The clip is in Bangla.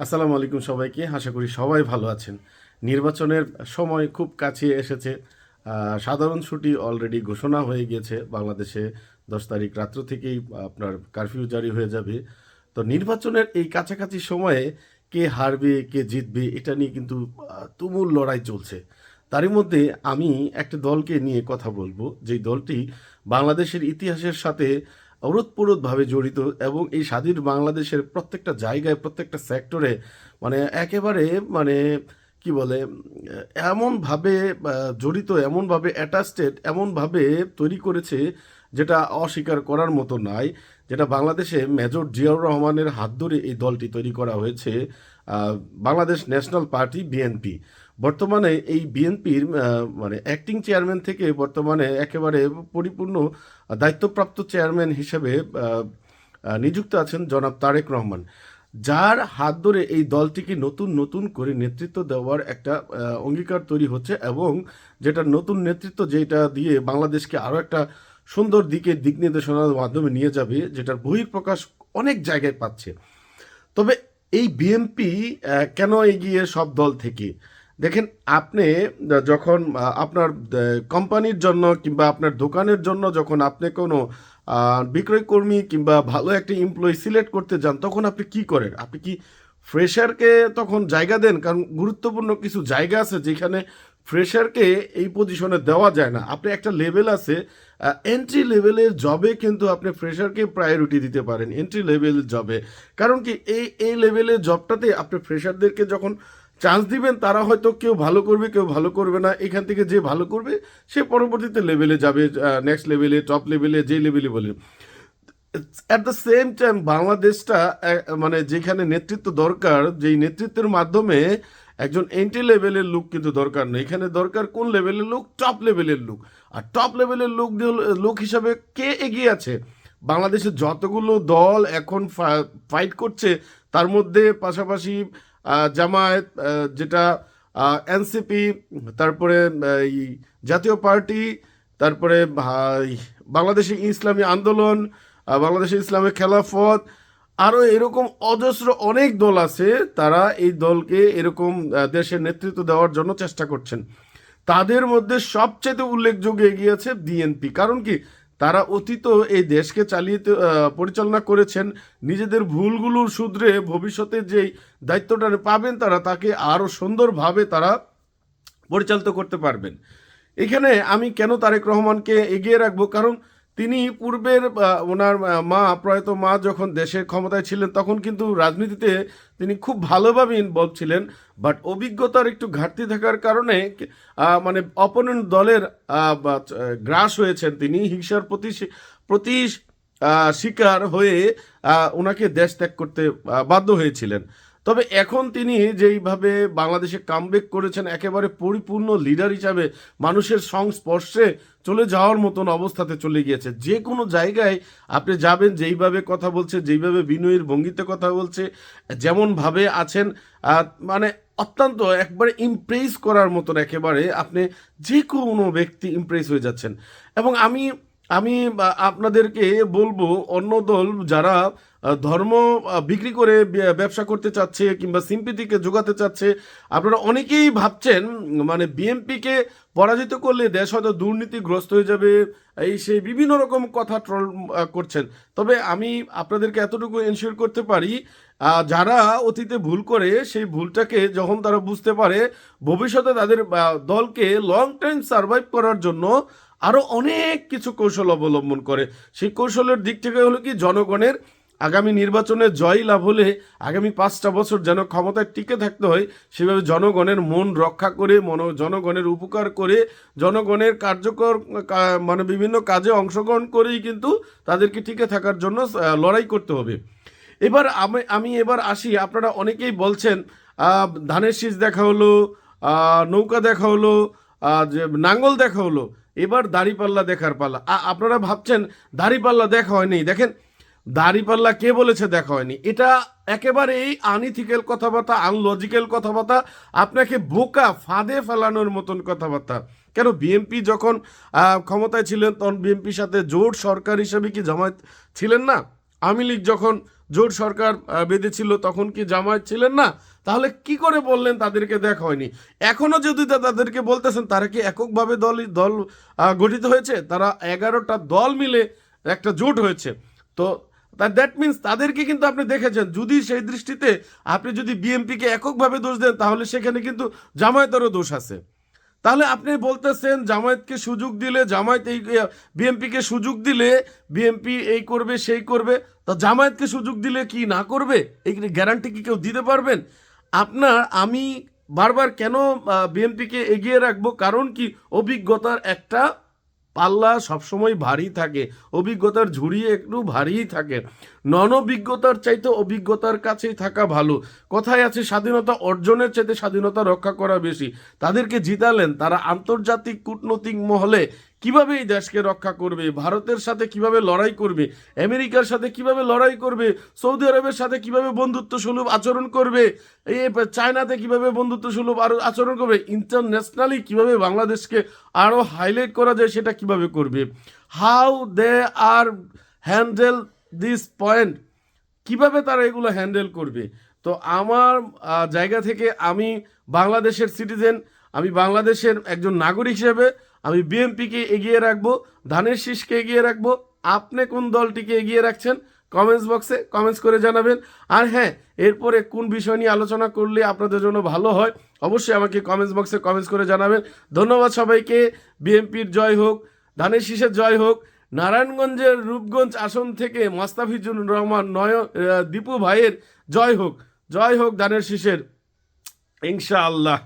আসসালামু আলাইকুম সবাইকে। আশা করি সবাই ভালো আছেন। নির্বাচনের সময় খুব কাছে এসেছে। সাধারণ ছুটি অলরেডি ঘোষণা হয়ে গিয়েছে বাংলাদেশে দশ তারিখ রাত্র থেকেই আপনার কারফিউ জারি হয়ে যাবে। তো নির্বাচনের এই কাছাকাছি সময়ে কে হারবে, কে জিতবে, এটা নিয়ে কিন্তু তুমুল লড়াই চলছে। তারই মধ্যে আমি একটা দলকে নিয়ে কথা বলব। যেই দলটি বাংলাদেশের ইতিহাসের সাথে ওরতপ্রোতভাবে জড়িত এবং এই স্বাধীন বাংলাদেশের প্রত্যেকটা জায়গায়, প্রত্যেকটা সেক্টরে মানে একেবারে মানে কি বলে, এমনভাবে জড়িত, এমনভাবে অ্যাটাস্টেড এমনভাবে তৈরি করেছে যেটা অস্বীকার করার মতো নাই, যেটা বাংলাদেশে মেজর জিয়াউর রহমানের হাত ধরে এই দলটি তৈরি করা হয়েছে বাংলাদেশ ন্যাশনাল পার্টি, বিএনপি। বর্তমানে এই বিএনপির মানে অ্যাক্টিং চেয়ারম্যান থেকে বর্তমানে একেবারে পরিপূর্ণ দায়িত্বপ্রাপ্ত চেয়ারম্যান হিসেবে নিযুক্ত আছেন জনাব তারেক রহমান। যার হাত ধরে এই দলটিকে নতুন নতুন করে নেতৃত্ব দেওয়ার একটা অঙ্গীকার তৈরি হচ্ছে এবং যেটা নতুন নেতৃত্ব যেটা দিয়ে বাংলাদেশকে আরও একটা সুন্দর দিকে দিক নির্দেশনার মাধ্যমে নিয়ে যাবে, যেটার বহিঃপ্রকাশ অনেক জায়গায় পাচ্ছে। তবে এই বিএনপি কেন এগিয়ে সব দল থেকে? দেখেন, আপনি যখন আপনার কোম্পানির জন্য কিংবা আপনার দোকানের জন্য যখন আপনি কোনো বিক্রয়কর্মী কিংবা ভালো একটা এমপ্লয়ি সিলেক্ট করতে যান, তখন আপনি কি করেন? আপনি কি ফ্রেশারকে তখন জায়গা দেন? কারণ গুরুত্বপূর্ণ কিছু জায়গা আছে যেখানে ফ্রেশারকে এই পজিশনে দেওয়া যায় না। আপনি একটা লেভেল আছে এন্ট্রি লেভেলের জবে কিন্তু আপনি ফ্রেশারকে প্রায়োরিটি দিতে পারেন এন্ট্রি লেভেল জবে কারণ কি, এই এই লেভেলের জবটাতে আপনি ফ্রেশারদেরকে যখন চান্স দিবেন, তারা হয়তো কেউ ভালো করবে, কেউ ভালো করবে না। এখান থেকে যে ভালো করবে, সে পরবর্তীতে লেভেলে যাবে নেক্সট লেভেলে টপ লেভেলে যে লেভেলে বলে অ্যাট দ্য সেম টাইম বাংলাদেশটা মানে যেখানে নেতৃত্ব দরকার, যেই নেতৃত্বের মাধ্যমে একজন এন্ট্রি লেভেলের লোক কিন্তু দরকার নেই। এখানে দরকার কোন লেভেলের লোক? টপ লেভেলের লোক। আর টপ লেভেলের লোক লোক হিসাবে কে এগিয়ে আছে? বাংলাদেশের যতগুলো দল এখন ফাইট করছে, তার মধ্যে পাশাপাশি জামায়াত যেটা এনসিপি তারপরে এই জাতীয় পার্টি তারপরে ভাই, বাংলাদেশের ইসলামী আন্দোলন আহ, বাংলাদেশের ইসলামী খেলাফত আরও এরকম অজস্র অনেক দল আছে তারা এই দলকে এরকম দেশের নেতৃত্ব দেওয়ার জন্য চেষ্টা করছেন। তাদের মধ্যে সবচেয়ে উল্লেখযোগ্য এগিয়েছে বিএনপি। কারণ কি? তারা অতীত এই দেশকে চালিয়ে পরিচালনা করেছেন। নিজেদের ভুলগুলোর শুধরে ভবিষ্যতে যেই দায়িত্বটা পাবেন তারা, তাকে আরও সুন্দরভাবে তারা পরিচালিত করতে পারবেন। এখানে আমি কেন তারেক রহমানকে এগিয়ে রাখব? কারণ তিনি পূর্বের ওনার মা, প্রয়াত মা যখন দেশের ক্ষমতায় ছিলেন, তখন কিন্তু রাজনীতিতে তিনি খুব ভালোভাবে ইনভলভ ছিলেন। বাট অভিজ্ঞতার একটু ঘাটতি থাকার কারণে মানে অপোনেন্ট দলের গ্রাস হয়েছেন তিনি। হিংসার প্রতি প্রতি শিকার হয়ে ওনাকে দেশ ত্যাগ করতে বাধ্য হয়েছিলেন। তবে এখন তিনি যেইভাবে বাংলাদেশে কামব্যাক করেছেন, একেবারে পরিপূর্ণ লিডার হিসাবে মানুষের সংস্পর্শে চলে যাওয়ার মতন অবস্থাতে চলে গিয়েছে। যে কোনো জায়গায় আপনি যাবেন, যেইভাবে কথা বলছে, যেইভাবে বিনয়ের ভঙ্গিতে কথা বলছে, যেমনভাবে আছেন মানে অত্যন্ত একবারে ইমপ্রেস করার মতন একেবারে আপনি যে কোনো ব্যক্তি ইমপ্রেস হয়ে যাচ্ছেন। এবং আমি আমি আপনাদেরকে বলব, অন্য দল যারা ধর্ম বিক্রি করে ব্যবসা করতে চাচ্ছে কিংবা সিম্পিতিকে যোগাতে চাচ্ছে, আপনারা অনেকেই ভাবছেন মানে বিএনপিকে পরাজিত করলে দেশ হয়তো দুর্নীতিগ্রস্ত হয়ে যাবে, এই সেই বিভিন্ন রকম কথা ট্রল করছেন। তবে আমি আপনাদেরকে এতটুকু এনশিওর করতে পারি যারা অতীতে ভুল করে সেই ভুলটাকে যখন তারা বুঝতে পারে, ভবিষ্যতে তাদের দলকে লং টাইম সার্ভাইভ করার জন্য আরও অনেক কিছু কৌশল অবলম্বন করে। সেই কৌশলের দিক থেকে হলো কি, জনগণের আগামী নির্বাচনে জয় লাভ হলে আগামী পাঁচটা বছর যেন ক্ষমতায় টিকে থাকতে হয়, সেভাবে জনগণের মন রক্ষা করে, মন, জনগণের উপকার করে, জনগণের কার্যকর মানে বিভিন্ন কাজে অংশগ্রহণ করেই কিন্তু তাদেরকে টিকে থাকার জন্য লড়াই করতে হবে। এবার আমি আমি এবার আসি। আপনারা অনেকেই বলছেন ধানের শীষ দেখা হলো নৌকা দেখা হলো নাঙ্গল দেখা হলো, এবার দাড়িপাল্লা দেখার পাল্লা আপনারা ভাবছেন, দাড়িপাল্লা দেখা হয়নি। দেখেন, দাড়িপাল্লা কে বলেছে দেখা হয়নি? এটা একেবারে এই আনইথিক্যাল কথাবার্তা আনলজিক্যাল কথাবার্তা, আপনাকে বোকা ফাঁদে ফেলানোর মতন কথাবার্তা। কেন বিএনপি যখন ক্ষমতায় ছিলেন, তখন বিএনপির সাথে জোট সরকার হিসেবে কি জামায়াত ছিলেন না? আওয়ামী লীগ যখন জোট সরকার বেঁধেছিল, তখন কি জামায়াত ছিলেন না? তাহলে কি করে বললেন তাদেরকে দেখা হয়নি? এখনও যদি তাদেরকে বলতেছেন, তারা কি এককভাবে দল দল গঠিত হয়েছে? তারা এগারোটা দল মিলে একটা জোট হয়েছে। তো তা দ্যাট মিন্স তাদেরকে কিন্তু আপনি দেখেছেন। যদি সেই দৃষ্টিতে আপনি যদি বিএমপিকে এককভাবে দোষ দেন, তাহলে সেখানে কিন্তু জামায়াতেরও দোষ আছে। তাহলে আপনি বলতেছেন, জামায়াতকে সুযোগ দিলে, জামায়াত এই বিএমপিকে সুযোগ দিলে বিএমপি এই করবে, সেই করবে। তা জামায়াতকে সুযোগ দিলে কি না করবে? এই গ্যারান্টি কি কেউ দিতে পারবেন? আপনার, আমি বারবার কেন বিএমপিকে এগিয়ে রাখব? কারণ কি, অভিজ্ঞতার একটা পাল্লা সবসময় ভারী থাকে, অভিজ্ঞতার ঝুড়ি একটু ভারীই থাকে। নন অভিজ্ঞতার চাইতে অভিজ্ঞতার কাছেই থাকা ভালো। কথায় আছে, স্বাধীনতা অর্জনের চাইতে স্বাধীনতা রক্ষা করা বেশি। তাদেরকে জিতালেন তারা আন্তর্জাতিক কূটনৈতিক মহলে কীভাবে এই দেশকে রক্ষা করবে? ভারতের সাথে কীভাবে লড়াই করবে? আমেরিকার সাথে কীভাবে লড়াই করবে? সৌদি আরবের সাথে কীভাবে বন্ধুত্ব সুলভ আচরণ করবে? এই চায়নাতে কীভাবে বন্ধুত্ব সুলভ আরও আচরণ করবে? ইন্টারন্যাশনালি কীভাবে বাংলাদেশকে আরও হাইলাইট করা যায় সেটা কীভাবে করবে? How they are handle this point? কীভাবে তারা এগুলো হ্যান্ডেল করবে? তো আমার জায়গা থেকে আমি বাংলাদেশের সিটিজেন, আমি বাংলাদেশের একজন নাগরিক হিসেবে আমি বিএমপিকে এগিয়ে রাখব, ধানের শীষকে এগিয়ে রাখব। আপনি কোন দলটিকে এগিয়ে রাখছেন? কমেন্টস বক্সে কমেন্টস করে জানাবেন। আর হ্যাঁ এরপরে কোন বিষয় নিয়ে আলোচনা করলে আপনাদের জন্য ভালো হয়, অবশ্যই আমাকে কমেন্টস বক্সে কমেন্টস করে জানাবেন। ধন্যবাদ সবাইকে। বিএমপির জয় হোক, ধানের শীষের জয় হোক। নারায়ণগঞ্জের রূপগঞ্জ আসন থেকে মাস্তাফিজুর রহমান নয় দীপু ভাইয়ের জয় হোক। জয় হোক ধানের শীষের। ইনশাআল্লাহ।